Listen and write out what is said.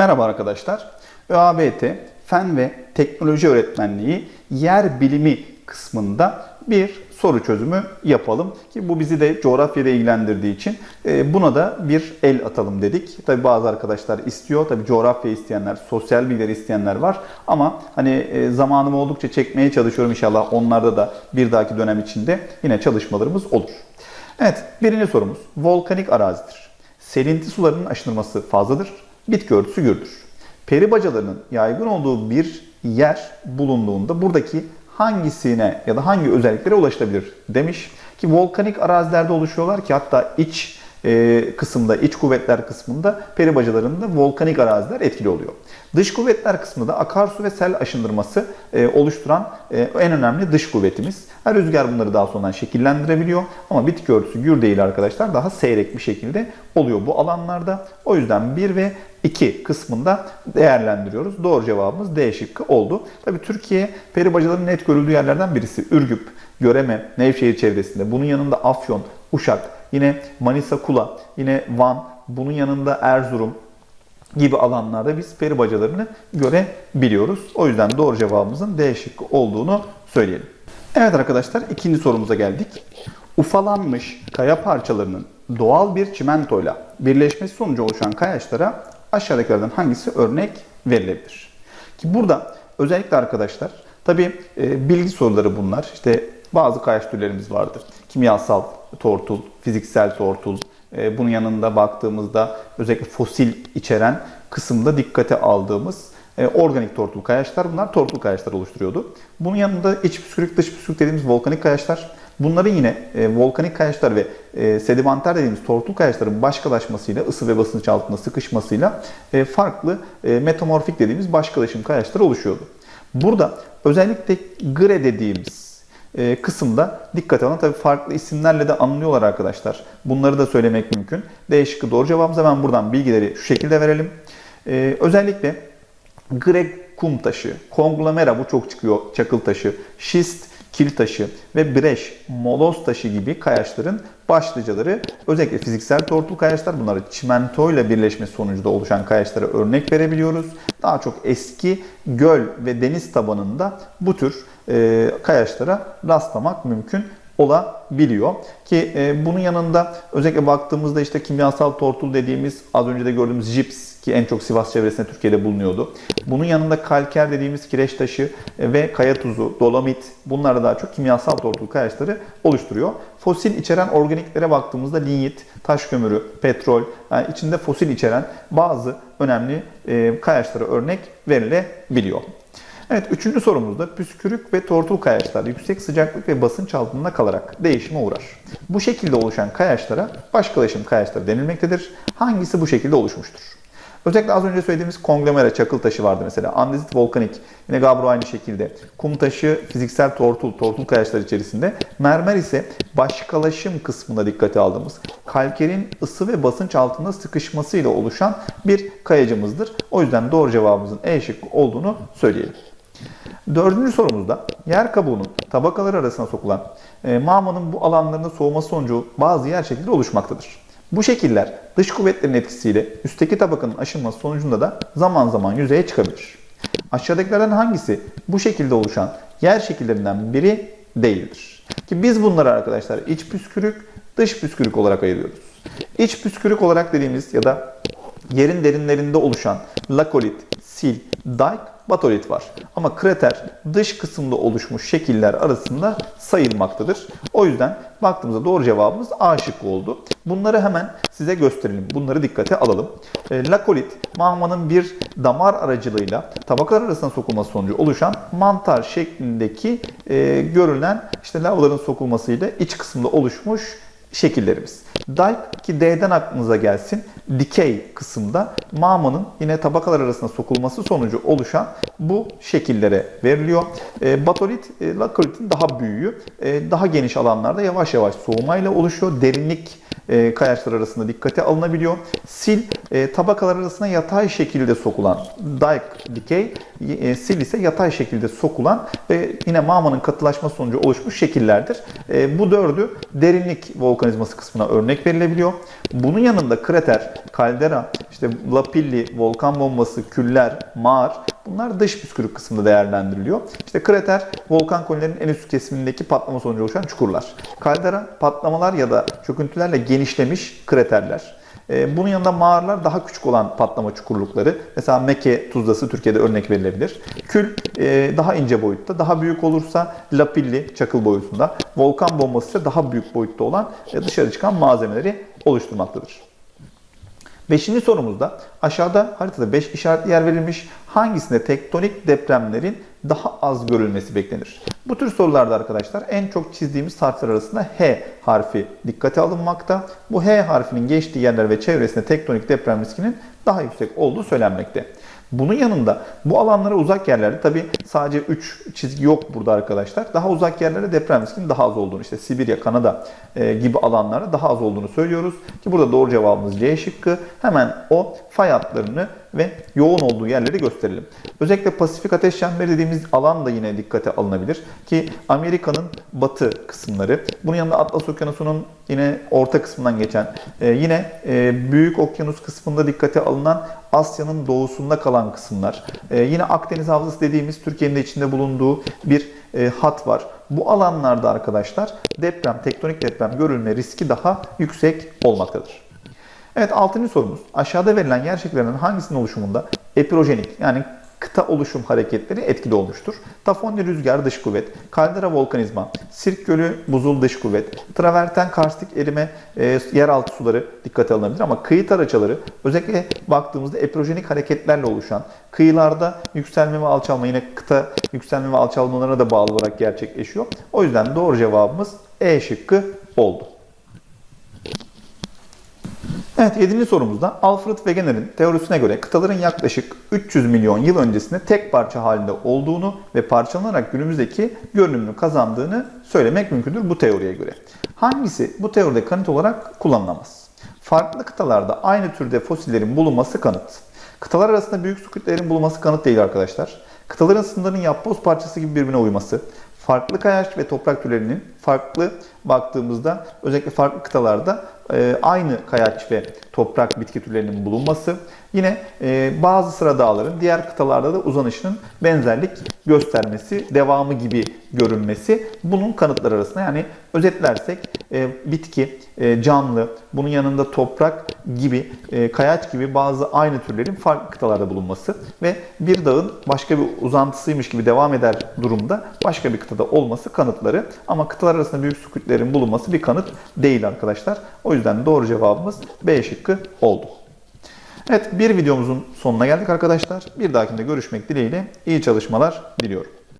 Merhaba arkadaşlar. ÖABT Fen ve Teknoloji Öğretmenliği Yer Bilimi kısmında bir soru çözümü yapalım. Ki bu bizi de coğrafyada ilgilendirdiği için e, buna da bir el atalım dedik. Tabi bazı arkadaşlar istiyor. Tabi coğrafya isteyenler, sosyal bilgiler isteyenler var. Ama hani e, zamanım oldukça çekmeye çalışıyorum inşallah. Onlarda da bir dahaki dönem içinde yine çalışmalarımız olur. Evet, birinci sorumuz. Volkanik arazidir. Selinti sularının aşınırması fazladır. Bitki örtüsü gürdür. Peri bacalarının yaygın olduğu bir yer bulunduğunda buradaki hangisine ya da hangi özelliklere ulaşılabilir demiş. Ki volkanik arazilerde oluşuyorlar ki hatta iç e, kısımda, iç kuvvetler kısmında peri bacalarında volkanik araziler etkili oluyor. Dış kuvvetler kısmında akarsu ve sel aşındırması e, oluşturan e, en önemli dış kuvvetimiz. Her rüzgar bunları daha sonradan şekillendirebiliyor ama bitki örtüsü gür değil arkadaşlar daha seyrek bir şekilde oluyor bu alanlarda. O yüzden 1 ve 2 kısmında değerlendiriyoruz. Doğru cevabımız D şıkkı oldu. Tabi Türkiye peri bacalarının net görüldüğü yerlerden birisi. Ürgüp, Göreme, Nevşehir çevresinde. Bunun yanında Afyon, Uşak, yine Manisa Kula, yine Van, bunun yanında Erzurum gibi alanlarda biz peri bacalarını görebiliyoruz. O yüzden doğru cevabımızın D şıkkı olduğunu söyleyelim. Evet arkadaşlar ikinci sorumuza geldik. Ufalanmış kaya parçalarının doğal bir çimentoyla birleşmesi sonucu oluşan kayaçlara aşağıdakilerden hangisi örnek verilebilir? Ki burada özellikle arkadaşlar tabi bilgi soruları bunlar. İşte bazı kayaç türlerimiz vardır. Kimyasal tortul, fiziksel tortul. E, bunun yanında baktığımızda özellikle fosil içeren kısımda dikkate aldığımız e, organik tortul kayaçlar. Bunlar tortul kayaçlar oluşturuyordu. Bunun yanında iç püskürük, dış püskürük dediğimiz volkanik kayaçlar. Bunların yine e, volkanik kayaçlar ve sedimenter dediğimiz tortul kayaçların başkalaşmasıyla, ısı ve basınç altında sıkışmasıyla farklı metamorfik dediğimiz başkalaşım kayaçlar oluşuyordu. Burada özellikle gre dediğimiz e, kısımda dikkat alın. Tabii farklı isimlerle de anılıyorlar arkadaşlar. Bunları da söylemek mümkün. D şıkkı doğru cevabımız. Hemen buradan bilgileri şu şekilde verelim. E, özellikle grek kum taşı, konglomera bu çok çıkıyor, çakıl taşı, şist, kil taşı ve breş, moloz taşı gibi kayaçların başlıcaları özellikle fiziksel tortul kayaçlar bunları çimentoyla birleşmesi sonucunda oluşan kayaçlara örnek verebiliyoruz. Daha çok eski göl ve deniz tabanında bu tür e, kayaçlara rastlamak mümkün olabiliyor. Ki e, bunun yanında özellikle baktığımızda işte kimyasal tortul dediğimiz az önce de gördüğümüz jips ki en çok Sivas çevresinde Türkiye'de bulunuyordu. Bunun yanında kalker dediğimiz kireç taşı ve kaya tuzu, dolomit bunlar da daha çok kimyasal tortul kayaçları oluşturuyor. Fosil içeren organiklere baktığımızda linyit, taş kömürü, petrol, yani içinde fosil içeren bazı önemli e, kayaçlara örnek verilebiliyor. Evet, üçüncü sorumuzda püskürük ve tortul kayaçlar yüksek sıcaklık ve basınç altında kalarak değişime uğrar. Bu şekilde oluşan kayaçlara başkalaşım kayaçları denilmektedir. Hangisi bu şekilde oluşmuştur? Özellikle az önce söylediğimiz konglomera çakıl taşı vardı mesela. Andezit volkanik. Yine gabro aynı şekilde. Kum taşı fiziksel tortul, tortul kayaçlar içerisinde. Mermer ise başkalaşım kısmına dikkate aldığımız kalkerin ısı ve basınç altında sıkışmasıyla oluşan bir kayacımızdır. O yüzden doğru cevabımızın E şıkkı olduğunu söyleyelim. Dördüncü sorumuzda yer kabuğunun tabakaları arasına sokulan e, mağmanın bu alanlarında soğuması sonucu bazı yer şekilleri oluşmaktadır. Bu şekiller dış kuvvetlerin etkisiyle üstteki tabakanın aşınması sonucunda da zaman zaman yüzeye çıkabilir. Aşağıdakilerden hangisi bu şekilde oluşan yer şekillerinden biri değildir? Ki biz bunları arkadaşlar iç püskürük, dış püskürük olarak ayırıyoruz. İç püskürük olarak dediğimiz ya da yerin derinlerinde oluşan lakolit, sil, dike, batolit var. Ama krater dış kısımda oluşmuş şekiller arasında sayılmaktadır. O yüzden baktığımızda doğru cevabımız A şıkkı oldu. Bunları hemen size gösterelim. Bunları dikkate alalım. E, lakolit, magmanın bir damar aracılığıyla tabakalar arasında sokulması sonucu oluşan mantar şeklindeki e, görülen işte lavların sokulmasıyla iç kısımda oluşmuş şekillerimiz. Dike ki D'den aklınıza gelsin. Dikey kısımda mağmanın yine tabakalar arasında sokulması sonucu oluşan bu şekillere veriliyor. E, batolit, e, lakolitin daha büyüğü. E, daha geniş alanlarda yavaş yavaş soğumayla oluşuyor. Derinlik e, kayaçlar arasında dikkate alınabiliyor. Sil e, tabakalar arasında yatay şekilde sokulan dike, dikey, e, sil ise yatay şekilde sokulan ve yine mağmanın katılaşma sonucu oluşmuş şekillerdir. E, bu dördü derinlik volkanizması kısmına örnek verilebiliyor. Bunun yanında krater, kaldera, işte lapilli, volkan bombası, küller, mağar bunlar dış püskürük kısmında değerlendiriliyor. İşte krater volkan kolilerinin en üst kesimindeki patlama sonucu oluşan çukurlar. Kaldera patlamalar ya da çöküntülerle genişlemiş kraterler. Ee, Bunun yanında mağaralar daha küçük olan patlama çukurlukları. Mesela Mekke tuzlası Türkiye'de örnek verilebilir. Kül e, daha ince boyutta. Daha büyük olursa lapilli çakıl boyutunda. Volkan bombası ise daha büyük boyutta olan dışarı çıkan malzemeleri oluşturmaktadır. Beşinci sorumuzda aşağıda haritada 5 işaretli yer verilmiş. Hangisinde tektonik depremlerin daha az görülmesi beklenir? Bu tür sorularda arkadaşlar en çok çizdiğimiz harfler arasında H harfi dikkate alınmakta. Bu H harfinin geçtiği yerler ve çevresinde tektonik deprem riskinin daha yüksek olduğu söylenmekte. Bunun yanında bu alanlara uzak yerlerde tabi sadece 3 çizgi yok burada arkadaşlar. Daha uzak yerlerde deprem riskinin daha az olduğunu işte Sibirya, Kanada e, gibi alanlarda daha az olduğunu söylüyoruz. Ki burada doğru cevabımız C şıkkı. Hemen o fay hatlarını ve yoğun olduğu yerleri gösterelim. Özellikle Pasifik Ateş Çemberi dediğimiz alan da yine dikkate alınabilir. Ki Amerika'nın batı kısımları, bunun yanında Atlas Okyanusu'nun yine orta kısmından geçen, e, yine e, Büyük Okyanus kısmında dikkate alınan Asya'nın doğusunda kalan kısımlar. E, yine Akdeniz Havzası dediğimiz Türkiye'nin de içinde bulunduğu bir e, hat var. Bu alanlarda arkadaşlar deprem, tektonik deprem görülme riski daha yüksek olmaktadır. Evet 6. sorumuz. Aşağıda verilen yer şekillerinin hangisinin oluşumunda epirojenik yani kıta oluşum hareketleri etkili olmuştur? Tafonli rüzgar dış kuvvet, kaldera volkanizma, sirk gölü buzul dış kuvvet, traverten karstik erime e, yeraltı suları dikkate alınabilir ama kıyı taraçaları özellikle baktığımızda epirojenik hareketlerle oluşan kıyılarda yükselme ve alçalma yine kıta yükselme ve alçalmalarına da bağlı olarak gerçekleşiyor. O yüzden doğru cevabımız E şıkkı oldu. Evet 7. sorumuzda Alfred Wegener'in teorisine göre kıtaların yaklaşık 300 milyon yıl öncesinde tek parça halinde olduğunu ve parçalanarak günümüzdeki görünümünü kazandığını söylemek mümkündür bu teoriye göre. Hangisi bu teoride kanıt olarak kullanılamaz? Farklı kıtalarda aynı türde fosillerin bulunması kanıt. Kıtalar arasında büyük su kütlelerinin bulunması kanıt değil arkadaşlar. Kıtaların sınırının yapboz parçası gibi birbirine uyması, farklı kayaç ve toprak türlerinin farklı baktığımızda özellikle farklı kıtalarda e, aynı kayaç ve toprak bitki türlerinin bulunması, yine e, bazı sıra dağların diğer kıtalarda da uzanışının benzerlik göstermesi, devamı gibi görünmesi bunun kanıtları arasında. Yani özetlersek e, bitki, e, canlı, bunun yanında toprak gibi, e, kayaç gibi bazı aynı türlerin farklı kıtalarda bulunması ve bir dağın başka bir uzantısıymış gibi devam eder durumda başka bir kıtada olması kanıtları. Ama kıtalar arasında büyük su kütlelerin bulunması bir kanıt değil arkadaşlar. O yüzden doğru cevabımız B şıkkı oldu. Evet bir videomuzun sonuna geldik arkadaşlar. Bir dahakinde görüşmek dileğiyle iyi çalışmalar diliyorum.